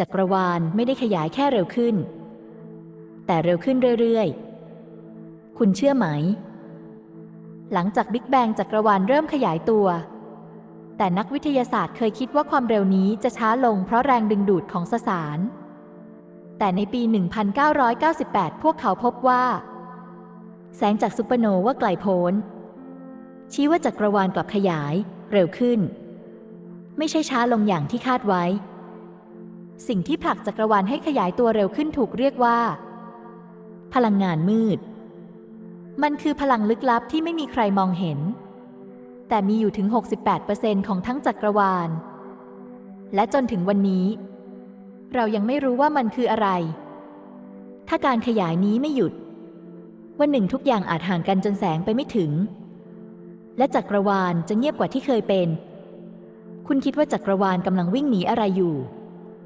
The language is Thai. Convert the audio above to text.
จักรวาลไม่ได้ขยายแค่เร็วขึ้น แต่เร็วขึ้นเรื่อยๆ คุณเชื่อไหม หลังจากบิ๊กแบงจักรวาลเริ่มขยายตัว แต่นักวิทยาศาสตร์เคยคิดว่าความเร็วนี้จะช้าลงเพราะแรงดึงดูดของสสาร แต่ในปี 1998 พวกเขาพบว่า แสงจากซูเปอร์โนวาไกลโพ้นชี้ว่าจักรวาลกลับขยายเร็วขึ้น ไม่ใช่ช้าลงอย่างที่คาดไว้ สิ่งที่ผลักจักรวาลให้ขยายตัวเร็วขึ้นถูกเรียกว่า พลังงานมืด มันคือพลังลึกลับที่ไม่มีใครมองเห็น แต่มีอยู่ถึง 68%ของทั้งจักรวาล และจนถึงวันนี้ เรายังไม่รู้ว่ามันคืออะไร ถ้าการขยายนี้ไม่หยุด วันหนึ่งทุกอย่างอาจห่างกันจนแสงไปไม่ถึง และจักรวาลจะเงียบกว่าที่เคยเป็น คุณคิดว่าจักรวาลกำลังวิ่งหนีอะไรอยู่